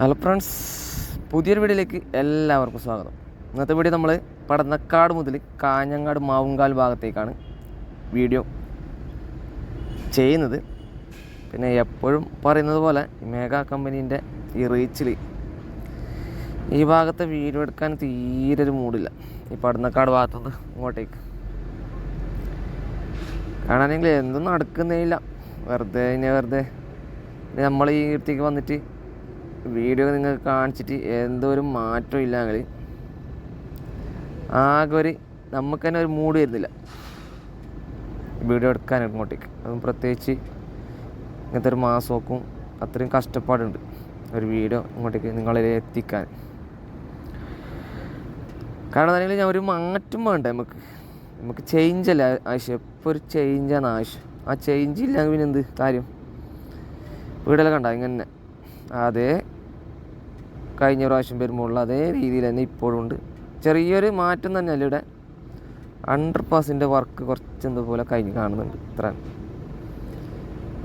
Hello friends പുതിയൊരു വീഡിയോയിലേക്ക് എല്ലാവർക്കും സ്വാഗതം. ഇന്നത്തെ വീഡിയോ നമ്മൾ പടന്നക്കാട് മുതൽ കാഞ്ഞങ്ങാട് മാവുങ്കാൽ ഭാഗത്തേക്കാണ് വീഡിയോ ചെയ്യുന്നത്. പിന്നെ എപ്പോഴും പറയുന്നത് പോലെ മേഘ കമ്പനീന്റെ ഈ റീച്ചിൽ ഈ ഭാഗത്തെ വീഡിയോ എടുക്കാൻ തീരെ ഒരു മൂടില്ല ഈ പടന്നക്കാട് ഭാഗത്തുനിന്ന് ഇങ്ങോട്ടേക്ക്. കാണാനെങ്കിൽ എന്തും നടക്കുന്നേയില്ല വെറുതെ ഇനി വെറുതെ നമ്മൾ ഈ ഇടത്തേക്ക് വന്നിട്ട് വീഡിയോ നിങ്ങൾ കാണിച്ചിട്ട് എന്തോ ഒരു മാറ്റം ഇല്ലെങ്കിൽ ആകെ ഒരു നമുക്ക് തന്നെ ഒരു മൂഡ് വരുന്നില്ല. വീഡിയോ എടുക്കാൻ ഇങ്ങോട്ടേക്ക്. അതും പ്രത്യേകിച്ച് ഇങ്ങനത്തെ ഒരു മാസം മാസമൊക്കും അത്രയും കഷ്ടപ്പാടുണ്ട് ഒരു വീഡിയോ ഇങ്ങോട്ടേക്ക് നിങ്ങളിൽ എത്തിക്കാൻ. കാരണം എന്താണെങ്കിൽ ഞാൻ ഒരു മാറ്റം വേണ്ട നമുക്ക്? നമുക്ക് ചേഞ്ച് അല്ല ആവശ്യം? എപ്പോൾ ഒരു ചേഞ്ചാണ് ആവശ്യം. ആ ചേഞ്ച് ഇല്ലെങ്കിൽ പിന്നെ എന്ത് കാര്യം? വീടെല്ലാം കണ്ട? ഇങ്ങനെ അതേ. കഴിഞ്ഞ പ്രാവശ്യം വരുമ്പോൾ അതേ രീതിയിൽ തന്നെ ഇപ്പോഴും ഉണ്ട്. ചെറിയൊരു മാറ്റം തന്നെയല്ല ഇവിടെ? അണ്ടർ പാസിന്റെ വർക്ക് കുറച്ച് എന്തുപോലെ കഴിഞ്ഞ് കാണുന്നുണ്ട് ഇത്ര.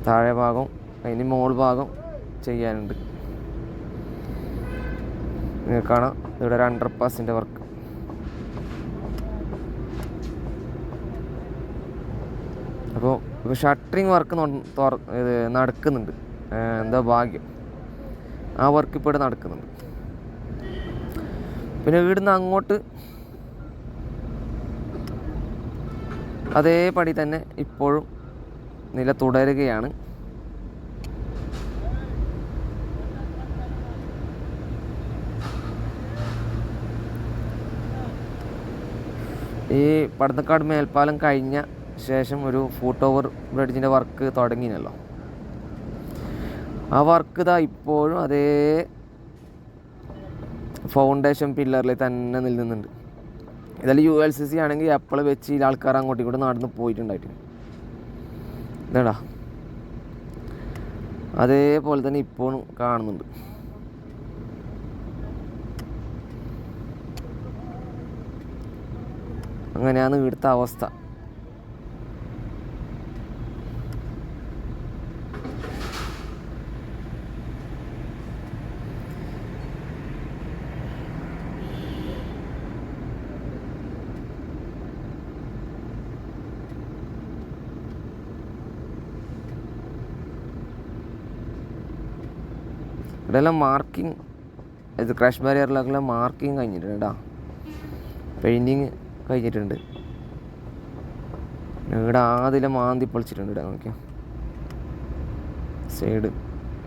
താഴെ ഭാഗം അതിന് മോൾ ഭാഗം ചെയ്യാനുണ്ട്. നിങ്ങൾക്ക് കാണാം. ഇവിടെ ഒരു അണ്ടർ പാസിന്റെ വർക്ക് അപ്പോൾ ഇപ്പോൾ ഷട്ടറിങ് വർക്ക് ഇത് നടക്കുന്നുണ്ട്. എന്താ ഭാഗ്യം? ആ വർക്ക് ഇപ്പോൾ ഇവിടെ നടക്കുന്നുണ്ട്. പിന്നെ ഇവിടുന്ന് അങ്ങോട്ട് അതേപടി തന്നെ ഇപ്പോഴും നില തുടരുകയാണ്. ഈ പടന്നക്കാട് മേൽപ്പാലം കഴിഞ്ഞ ശേഷം ഒരു ഫൂട്ട് ഓവർ ബ്രിഡ്ജിന്റെ വർക്ക് തുടങ്ങിയല്ലോ. ആ വർക്ക് ഇതാ ഇപ്പോഴും അതേ ഫൗണ്ടേഷൻ പില്ലറിൽ തന്നെ നിൽക്കുന്നുണ്ട്. ഇതെല്ലാം യു എൽ സി സി ആണെങ്കിൽ എപ്പോൾ വെച്ച് ഈ ആൾക്കാർ അങ്ങോട്ടും ഇങ്ങോട്ടും നടന്ന് പോയിട്ടുണ്ടായിട്ട് ഇതാടാ. അതേപോലെ തന്നെ ഇപ്പോഴും കാണുന്നുണ്ട്. അങ്ങനെയാണ് ഇവിടുത്തെ അവസ്ഥ. ഇവിടെ എല്ലാം മാർക്കിംഗ് ഇത് ക്രാഷ് ബാരിയറിലൊക്കെ മാർക്കിംഗ് കഴിഞ്ഞിട്ടുണ്ട് കേട്ടോ പെയിന്റിങ് കഴിഞ്ഞിട്ടുണ്ട്. ഇവിടെ ആദ്യം മാന്തി പൊളിച്ചിട്ടുണ്ട് ഇവിടെ നോക്കിയാ സൈഡ്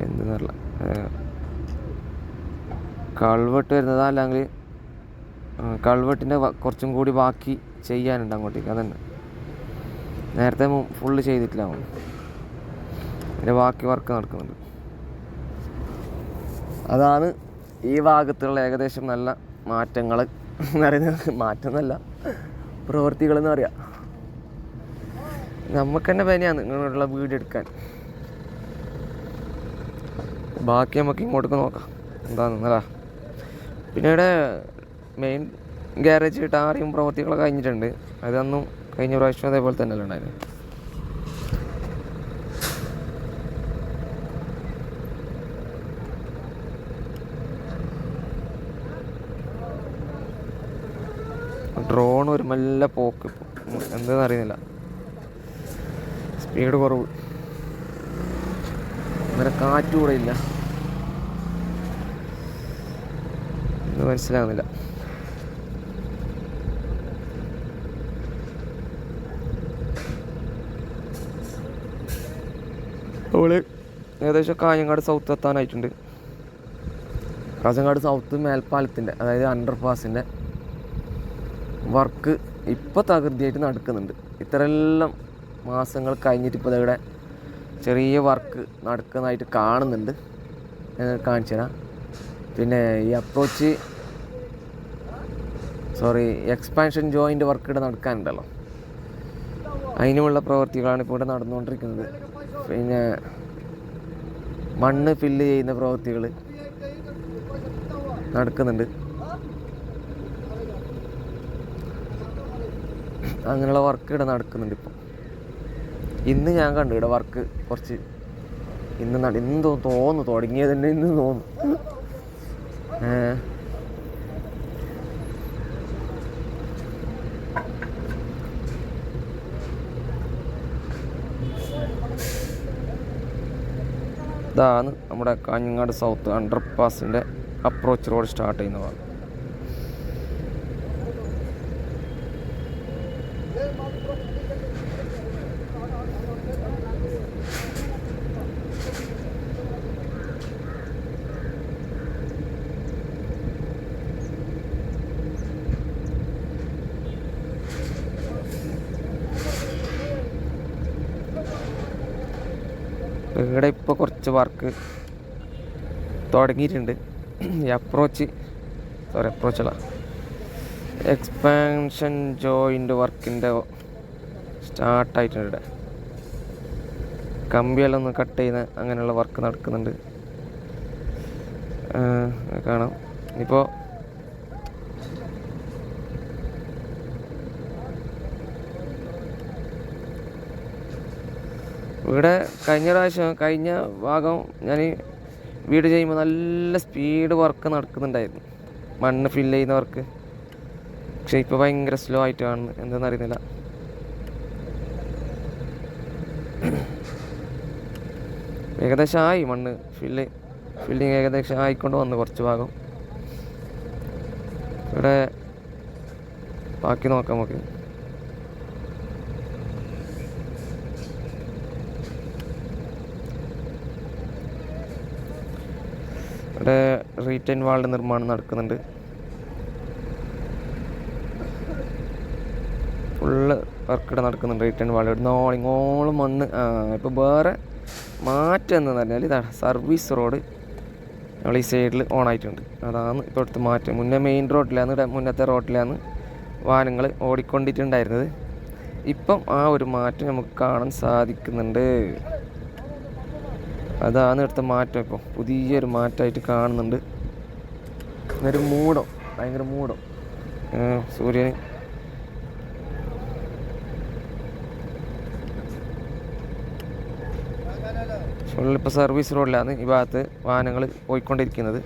എന്തെന്നറില്ല കൾവെട്ട് വരുന്നതാ അല്ലെങ്കിൽ കൾവെട്ടിന്റെ കുറച്ചും കൂടി ബാക്കി ചെയ്യാനുണ്ട് അങ്ങോട്ടേക്ക്. അതന്നെ. നേരത്തെ ഫുള്ള് ചെയ്തിട്ടില്ല അവൻ. ഇതിന്റെ ബാക്കി വർക്ക് നടക്കുന്നുണ്ട്. അതാണ് ഈ ഭാഗത്തുള്ള ഏകദേശം നല്ല മാറ്റങ്ങൾ എന്ന് പറയുന്നത്. മാറ്റം എന്നല്ല പ്രവൃത്തികൾ എന്ന് പറയാം. നമുക്ക് തന്നെ പനിയാണ് ഇങ്ങനെയുള്ള വീട് എടുക്കാൻ. ബാക്കി നമുക്ക് ഇങ്ങോട്ടേക്ക് നോക്കാം. എന്താണെന്നല്ല പിന്നെ ഇവിടെ മെയിൻ ഗ്യാരേജ് ടാറിയും പ്രവൃത്തികളൊക്കെ കഴിഞ്ഞിട്ടുണ്ട്. അതൊന്നും കഴിഞ്ഞ പ്രാവശ്യം അതേപോലെ തന്നെയല്ലേ ഉണ്ടായിരുന്നു? ഡ്രോൺ ഒരു നല്ല പോക്ക്. എന്താണെന്ന് അറിയുന്നില്ല. സ്പീഡ് കുറവ്. അങ്ങനെ കാറ്റ് കൂടെ ഇല്ല. മനസ്സിലാകുന്നില്ല അവൾ ഏകദേശം കാഞ്ഞങ്ങാട് സൗത്ത് എത്താനായിട്ടുണ്ട്. കാഞ്ഞങ്ങാട് സൗത്ത് മേൽപ്പാലത്തിന്റെ അതായത് അണ്ടർ പാസിന്റെ വർക്ക് ഇപ്പോൾ തകൃതിയായിട്ട് നടക്കുന്നുണ്ട്. ഇത്രയെല്ലാം മാസങ്ങൾ കഴിഞ്ഞിട്ട് ഇപ്പോൾ ഇവിടെ ചെറിയ വർക്ക് നടക്കുന്നതായിട്ട് കാണുന്നുണ്ട്. കാണിച്ചു തരാം. പിന്നെ ഈ approach sorry expansion joint work ഇവിടെ നടക്കാനുണ്ടല്ലോ. അതിനുമുള്ള പ്രവൃത്തികളാണ് ഇപ്പോൾ ഇവിടെ നടന്നുകൊണ്ടിരിക്കുന്നത്. പിന്നെ മണ്ണ് ഫില്ല് ചെയ്യുന്ന പ്രവൃത്തികൾ നടക്കുന്നുണ്ട്. അങ്ങനെയുള്ള വർക്ക് ഇവിടെ നടക്കുന്നുണ്ട് ഇപ്പം. ഇന്ന് ഞാൻ കണ്ടു ഇവിടെ വർക്ക് കുറച്ച് ഇന്ന് നട ഇന്ന് തോന്നുന്നു തുടങ്ങിയത് തന്നെ ഇന്ന് തോന്നുന്നു. ഇതാണ് നമ്മുടെ കാഞ്ഞങ്ങാട് സൗത്ത് അണ്ടർ പാസിന്റെ അപ്രോച്ച് റോഡ് സ്റ്റാർട്ട് ചെയ്യുന്ന ഭാഗം ഇവിടെ ഇപ്പോൾ കുറച്ച് വർക്ക് തുടങ്ങിയിട്ടുണ്ട്. ഈ അപ്രോച്ച് സോറി അപ്രോച്ചല്ല എക്സ്പാൻഷൻ ജോയിന്റ് വർക്കിന്റെ സ്റ്റാർട്ടായിട്ടുണ്ട് ഇവിടെ. കമ്പിയെല്ലാം ഒന്ന് കട്ട് ചെയ്യുന്ന അങ്ങനെയുള്ള വർക്ക് നടക്കുന്നുണ്ട്. കാണാം. ഇപ്പോൾ ഇവിടെ കഴിഞ്ഞ പ്രാവശ്യം കഴിഞ്ഞ ഭാഗം ഞാൻ വീട് ചെയ്യുമ്പോൾ നല്ല സ്പീഡ് വർക്ക് നടക്കുന്നുണ്ടായിരുന്നു. മണ്ണ് ഫില്ല് ചെയ്യുന്ന വർക്ക് പക്ഷെ ഇപ്പോൾ ഭയങ്കര സ്ലോ ആയിട്ട് കാണുന്നു എന്താണെന്ന് അറിയുന്നില്ല ഏകദേശം ആയി മണ്ണ്. ഫില്ല് ഫില്ലിങ് ഏകദേശം ആയിക്കൊണ്ട് വന്നു കുറച്ച് ഭാഗം. ഇവിടെ ബാക്കി നോക്കാം നമുക്ക്. ഇവിടെ റീറ്റൈൻ വാളിന്റെ നിർമ്മാണം നടക്കുന്നുണ്ട്. ഫുള്ള് വർക്കിട നടക്കുന്നുണ്ട്. റിട്ടേൺ വാൾ ഇവിടുന്ന് ഓളിങ്ങോളം മണ്ണ് ഇപ്പോൾ വേറെ മാറ്റം എന്ന് പറഞ്ഞാൽ ഇതാണ് സർവീസ് റോഡ് നമ്മൾ ഈ സൈഡിൽ ഓൺ ആയിട്ടുണ്ട്. അതാണ് ഇപ്പോൾ അടുത്ത് മാറ്റം. മുന്നേ മെയിൻ റോഡിലാണ് മുന്നത്തെ റോഡിലാണ് വാഹനങ്ങൾ ഓടിക്കൊണ്ടിട്ടുണ്ടായിരുന്നത്. ഇപ്പം ആ ഒരു മാറ്റം നമുക്ക് കാണാൻ സാധിക്കുന്നുണ്ട്. അതാണ് ഇവിടുത്തെ മാറ്റം ഇപ്പോൾ പുതിയൊരു മാറ്റമായിട്ട് കാണുന്നുണ്ട്. ഒരു മൂടം ഭയങ്കര മൂടം. സൂര്യന് ഫുള്ളിപ്പോൾ സർവീസ് റോഡിലാണ് ഈ ഭാഗത്ത് വാഹനങ്ങൾ പോയിക്കൊണ്ടിരിക്കുന്നത്.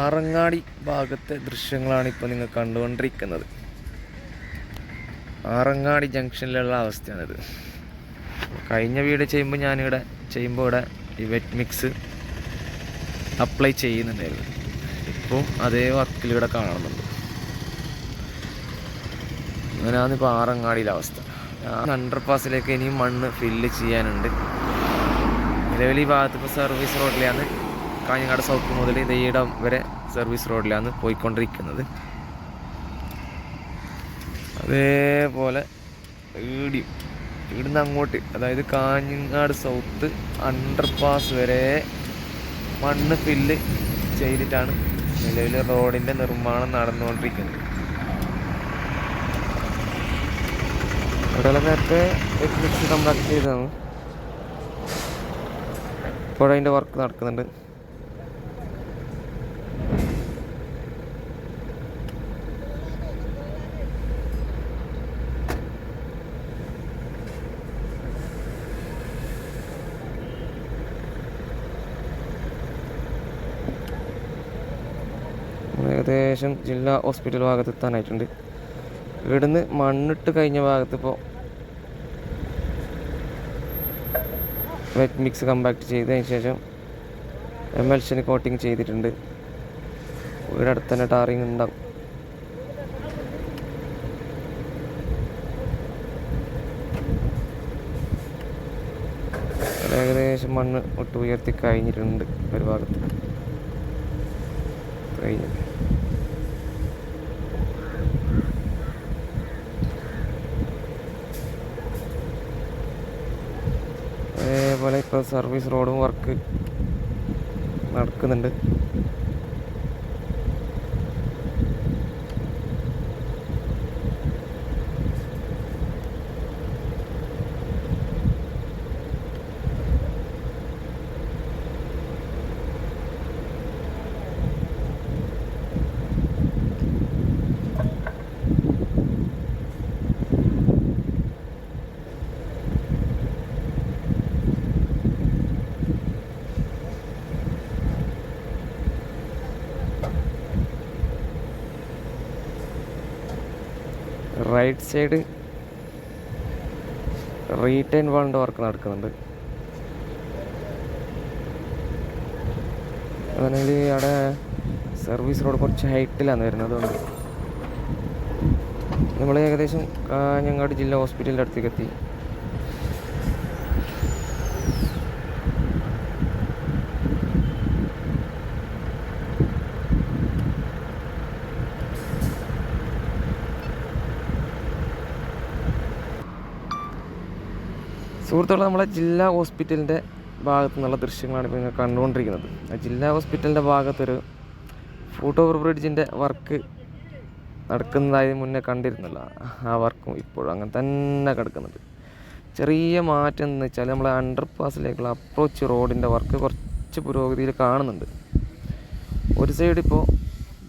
ആറങ്ങാടി ഭാഗത്തെ ദൃശ്യങ്ങളാണ് ഇപ്പോൾ നിങ്ങൾ കണ്ടുകൊണ്ടിരിക്കുന്നത്. ആറങ്ങാടി ജംഗ്ഷനിലുള്ള അവസ്ഥയാണിത്. കഴിഞ്ഞ വീട് ചെയ്യുമ്പോൾ ഞാനിവിടെ ചെയ്യുമ്പോൾ ഇവിടെ ഈ വെറ്റ് മിക്സ് അപ്ലൈ ചെയ്യുന്നുണ്ടായിരുന്നു. ഇപ്പോൾ അതേ വർക്കിൽ ഇവിടെ കാണുന്നുണ്ട്. അങ്ങനെയാണ് ഇപ്പോൾ ആറങ്ങാടിയിലെ അവസ്ഥ. അണ്ടർ പാസിലേക്ക് ഇനിയും മണ്ണ് ഫില്ല് ചെയ്യാനുണ്ട്. നിലവിൽ ഈ ഭാഗത്ത് ഇപ്പോൾ സർവീസ് റോഡിലാണ് കാഞ്ഞങ്ങാട് സൗത്ത് മുതൽ ദയ്യിടം വരെ സർവീസ് റോഡിലാണ് പോയിക്കൊണ്ടിരിക്കുന്നത്. അതേപോലെ ഈടിയും ഇവിടുന്ന് അങ്ങോട്ട് അതായത് കാഞ്ഞങ്ങാട് സൗത്ത് അണ്ടർപാസ് വരെ മണ്ണ് ഫില്ല് ചെയ്തിട്ടാണ് നിലവിൽ റോഡിന്റെ നിർമ്മാണം നടന്നുകൊണ്ടിരിക്കുന്നത്. ഇവിടെയുള്ള നേരത്തെ മിക്സ് കമ്പാക്ട് ചെയ്തതാണ്. ഇപ്പോൾ അതിന്റെ വർക്ക് നടക്കുന്നുണ്ട്. ഏകദേശം ജില്ലാ ഹോസ്പിറ്റൽ ഭാഗത്ത് എത്താനായിട്ടുണ്ട്. ഇവിടുന്ന് മണ്ണിട്ട് കഴിഞ്ഞ ഭാഗത്ത് ഇപ്പോൾ വെറ്റ് മിക്സ് കമ്പാക്ട് ചെയ്തതിന് ശേഷം എമൽഷന് കോട്ടിങ് ചെയ്തിട്ടുണ്ട്. ഇവിടെ അടുത്ത് തന്നെ ടാറിങ് ഉണ്ടാവും. ഏകദേശം മണ്ണ് ഒട്ട് ഉയർത്തി കഴിഞ്ഞിട്ടുണ്ട് ഒരു ഭാഗത്ത്. അതേപോലെ ഇപ്പോൾ സർവീസ് റോഡും വർക്ക് നടക്കുന്നുണ്ട്. റൈറ്റ് സൈഡ് റീറ്റേൺ വേണ്ട വർക്ക് നടക്കുന്നുണ്ട്. അതാണെങ്കിൽ അവിടെ സർവീസ് റോഡ് കുറച്ച് ഹൈറ്റിലാണ് വരുന്നത് അതുകൊണ്ട് നമ്മൾ ഏകദേശം കാഞ്ഞങ്ങാട് ജില്ലാ ഹോസ്പിറ്റലിന്റെ അടുത്തേക്ക് എത്തി. സുഹൃത്തുക്കളെ നമ്മളെ ജില്ലാ ഹോസ്പിറ്റലിന്റെ ഭാഗത്തു നിന്നുള്ള ദൃശ്യങ്ങളാണ് ഇപ്പോൾ നിങ്ങൾ കണ്ടുകൊണ്ടിരിക്കുന്നത്. ജില്ലാ ഹോസ്പിറ്റലിന്റെ ഭാഗത്തൊരു ഫൂട്ട് ഓവർ ബ്രിഡ്ജിന്റെ വർക്ക് നടക്കുന്നതായി മുന്നേ കണ്ടിരുന്നില്ല. ആ വർക്കും ഇപ്പോഴും അങ്ങനെ തന്നെ കിടക്കുന്നുണ്ട്. ചെറിയ മാറ്റം എന്ന് വെച്ചാൽ നമ്മളെ അണ്ടർ പാസിലേക്കുള്ള അപ്രോച്ച് റോഡിന്റെ വർക്ക് കുറച്ച് പുരോഗതിയിൽ കാണുന്നുണ്ട്. ഒരു സൈഡ് ഇപ്പോൾ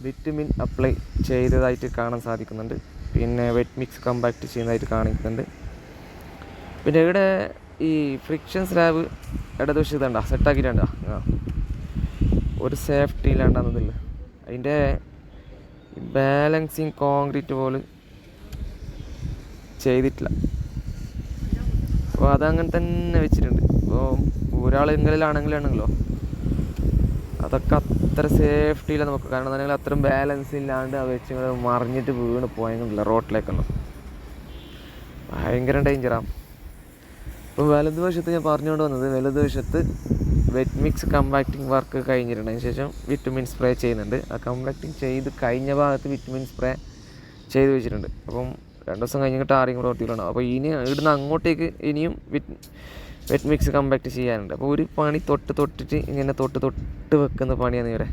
വിറ്റമിൻ അപ്ലൈ ചെയ്തതായിട്ട് കാണാൻ സാധിക്കുന്നുണ്ട്. പിന്നെ വെറ്റ് മിക്സ് കമ്പാക്ട് ചെയ്യുന്നതായിട്ട് കാണിക്കുന്നുണ്ട്. പിന്നെ ഇവിടെ ഈ ഫ്രിക്ഷൻ സ്ലാബ് ഇടതുവശത്ത് ഇതണ്ട സെറ്റാക്കിയിട്ടുണ്ട ആ. ഒരു സേഫ്റ്റി ഇല്ലാണ്ടെന്നതില്ല അതിന്റെ ബാലൻസിങ് കോൺക്രീറ്റ് പോലും ചെയ്തിട്ടില്ല. അപ്പോൾ അതങ്ങനെ തന്നെ വെച്ചിട്ടുണ്ട്. ഇപ്പോൾ ഒരാൾ എങ്കിലാണെങ്കിലാണെങ്കിലോ അതൊക്കെ അത്ര സേഫ്റ്റി ഇല്ല നമുക്ക്. കാരണം എന്താണെങ്കിൽ അത്രയും ബാലൻസ് ഇല്ലാണ്ട് അത് വെച്ച് മറിഞ്ഞിട്ട് വീണ് പോയെങ്കില്ല റോട്ടിലേക്കൊന്നും ഭയങ്കര ഡേഞ്ചറാണ് ഇപ്പം വലതുവശത്ത് ഞാൻ പറഞ്ഞുകൊണ്ട് വന്നത് വലതുവശത്ത് വെറ്റ് മിക്സ് കമ്പാക്റ്റിംഗ് വർക്ക് കഴിഞ്ഞിട്ടുണ്ട്. അതിന് ശേഷം വിറ്റമിൻ സ്പ്രേ ചെയ്യുന്നുണ്ട്. ആ കമ്പാക്റ്റിംഗ് ചെയ്ത് കഴിഞ്ഞ ഭാഗത്ത് വിറ്റമിൻ സ്പ്രേ ചെയ്ത് വെച്ചിട്ടുണ്ട്. അപ്പം രണ്ട് ദിവസം ടാറിങ് കൂടെ ഒട്ടിക്കണം അപ്പോൾ ഇനി ഇവിടുന്ന് അങ്ങോട്ടേക്ക് ഇനിയും വിറ്റ് വെറ്റ് മിക്സ് കമ്പാക്ട് ചെയ്യാനുണ്ട്. അപ്പോൾ ഒരു പണി തൊട്ട് തൊട്ടിട്ട് ഇങ്ങനെ തൊട്ട് തൊട്ട് വെക്കുന്ന പണിയാണ് ഇവരെ.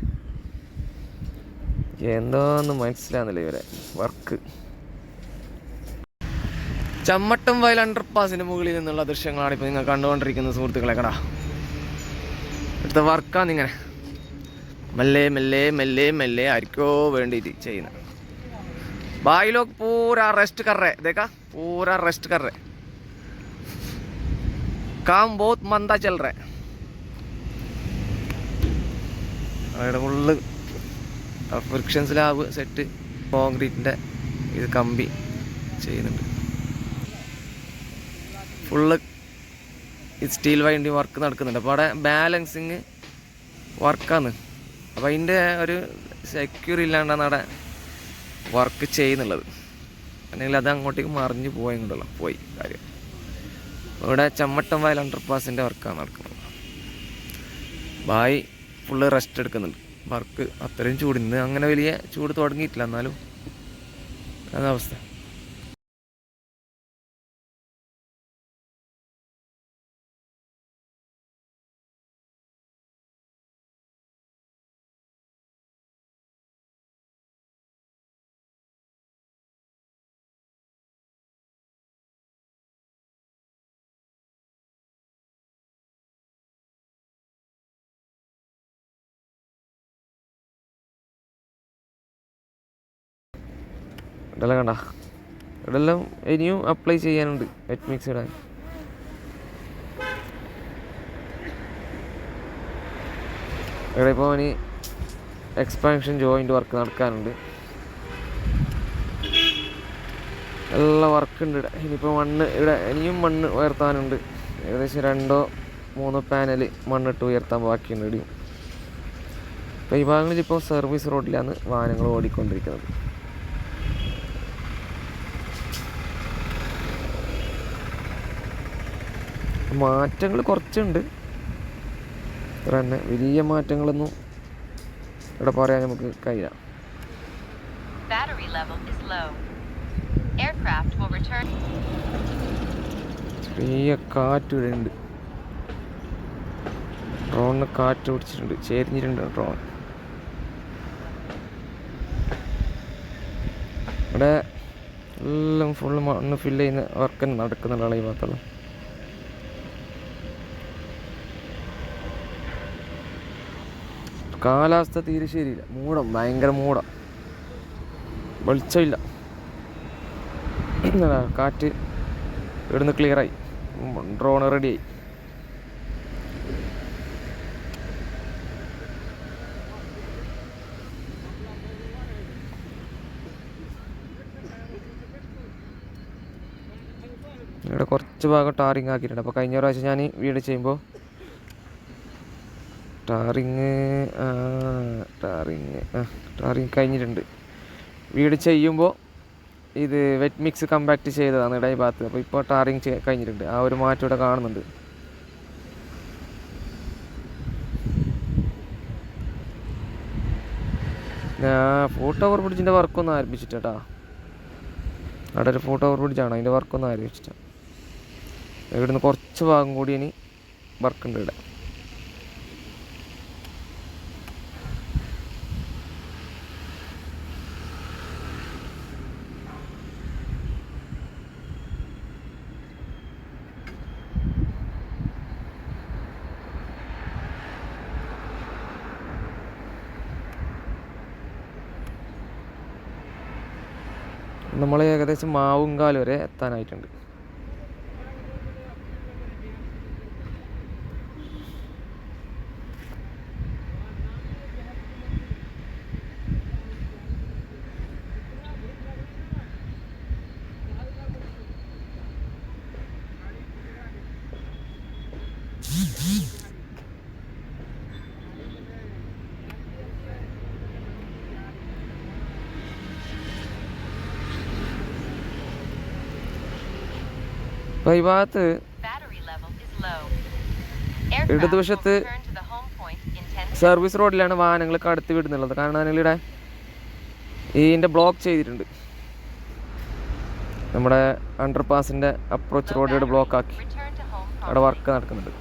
എന്തോന്ന് മനസ്സിലാകുന്നില്ല ഇവരെ. വർക്ക് ചമ്മട്ടം വയൽ അണ്ടർ പാസിന്റെ മുകളിൽ നിന്നുള്ള ദൃശ്യങ്ങളാണ് ഇപ്പൊ നിങ്ങൾ കണ്ടുകൊണ്ടിരിക്കുന്ന സുഹൃത്തുക്കളെ കടാ അടുത്ത വർക്കാണ് ഇങ്ങനെ. മെല്ലെ മെല്ലെ മെല്ലെ മെല്ലെ ആർക്കോ വേണ്ടി ചെയ്യുന്ന ഭായ് പൂരാ റെസ്റ്റ് കറേ ഇതേക്കാ? പൂരാ റെസ്റ്റ് കറേ കാം ബോത്ത് മന്ദ ചൽ അവിടെ ഫുള്ള് ഫ്രിക്ഷൻസ് ലാബ് സെറ്റ് കോൺക്രീറ്റിന്റെ ഇത് കമ്പി ചെയ്യുന്നുണ്ട്. ഫുള്ള് സ്റ്റീൽ വൈൻഡിങ് വർക്ക് നടക്കുന്നുണ്ട്. അപ്പോൾ അവിടെ ബാലൻസിങ് വർക്കാണ് അപ്പോൾ അതിന്റെ ഒരു സെക്യൂർ ഇല്ലാണ്ടാണ് അവിടെ വർക്ക് ചെയ്യുന്നുള്ളത്. അല്ലെങ്കിൽ അത് അങ്ങോട്ടേക്ക് മറിഞ്ഞ് പോയെങ്കിലല്ലോ പോയി കാര്യം. ഇവിടെ ചമ്മട്ടം വയൽ അണ്ടർപാസിന്റെ വർക്കാണ് നടക്കുന്നത്. ബായി ഫുള്ള് റെസ്റ്റ് എടുക്കുന്നുണ്ട്. വർക്ക് അത്രയും ചൂടിന്ന് അങ്ങനെ വലിയ ചൂട് തുടങ്ങിയിട്ടില്ല. എന്നാലും അതവസ്ഥ ഇതെല്ലാം കണ്ട. ഇതെല്ലാം ഇനിയും അപ്ലൈ ചെയ്യാനുണ്ട്. വെറ്റ് മിക്സ് ഇടാൻ. ഇവിടെ ഇപ്പോൾ ഇനി എക്സ്പാൻഷൻ ജോയിന്റ് വർക്ക് നടക്കാനുണ്ട്. നല്ല വർക്ക് ഉണ്ട് ഇവിടെ ഇനിയിപ്പോൾ മണ്ണ് ഇവിടെ ഇനിയും മണ്ണ് ഉയർത്താനുണ്ട്. ഏകദേശം രണ്ടോ മൂന്നോ പാനൽ മണ്ണിട്ട് ഉയർത്താൻ ബാക്കിയുണ്ട് ഇടിയും. അപ്പോൾ ഈ ഭാഗങ്ങളിൽ ഇപ്പോൾ സർവീസ് റോഡിലാണ് വാഹനങ്ങൾ ഓടിക്കൊണ്ടിരിക്കുന്നത്. മാറ്റങ്ങൾ കുറച്ചുണ്ട്. ഇത്ര തന്നെ. വലിയ മാറ്റങ്ങളൊന്നും ഇവിടെ പറയാൻ നമുക്ക് കഴിയാം. ചെറിയ കാറ്റ് ഇവിടെ ഉണ്ട്. ഡ്രോണിന് കാറ്റ് പിടിച്ചിട്ടുണ്ട്. ചേരിഞ്ഞിട്ടുണ്ട് ഡ്രോൺ ഇവിടെ എല്ലാം ഫുള്ള് മണ്ണ് ഫില്ല് ചെയ്യുന്ന വർക്ക് നടക്കുന്നുള്ള ഈ ഭാഗത്തുള്ള. കാലാവസ്ഥ തീരെ ശരിയില്ല. മൂടം ഭയങ്കര മൂടം. വെളിച്ചമില്ല. കാറ്റ് ഇവിടുന്ന് ക്ലിയറായി ഡ്രോൺ റെഡിയായി ഇവിടെ കുറച്ച് ഭാഗം ടാറിങ് ആക്കിയിട്ടുണ്ട്. അപ്പോൾ കഴിഞ്ഞ പ്രാവശ്യം ഞാൻ വീട് ചെയ്യുമ്പോൾ ടാറിങ് ടാറിങ് ടാറിങ് കഴിഞ്ഞിട്ടുണ്ട്. വീട് ചെയ്യുമ്പോൾ ഇത് വെറ്റ് മിക്സ് കമ്പാക്ട് ചെയ്തതാണ് ഇടയ ഭാഗത്ത്. അപ്പോൾ ഇപ്പോൾ ടാറിങ് കഴിഞ്ഞിട്ടുണ്ട്. ആ ഒരു മാറ്റം ഇവിടെ കാണുന്നുണ്ട്. ഞാൻ ഫോട്ടോ ഓവർ ബ്രിഡ്ജിന്റെ വർക്കൊന്നും ആരംഭിച്ചിട്ടാ അവിടെ ഒരു ഫോട്ടോ ഓവർ ബ്രിഡ്ജാണ് അതിന്റെ വർക്കൊന്നും ആരംഭിച്ചിട്ടാണ് ഇവിടുന്ന് കുറച്ച് ഭാഗം കൂടി ഇനി വർക്കുണ്ട് ഇവിടെ. നമ്മൾ ഏകദേശം മാവുങ്കാൽ വരെ എത്താനായിട്ടുണ്ട്. അപ്പോൾ ഈ ഭാഗത്ത് ഇടതുവശത്ത് return to the home point in 10 minutes. Service റോഡിലാണ് വാഹനങ്ങൾ കടത്തി വിടുന്നുള്ളത്. കാരണം അതിനിടെ ഇതിന്റെ ബ്ലോക്ക് ചെയ്തിട്ടുണ്ട്. നമ്മുടെ അണ്ടർ പാസിന്റെ അപ്രോച്ച് റോഡിലൂടെ ബ്ലോക്ക് ആക്കി. Return to home അവിടെ വർക്ക് നടക്കുന്നുണ്ട്.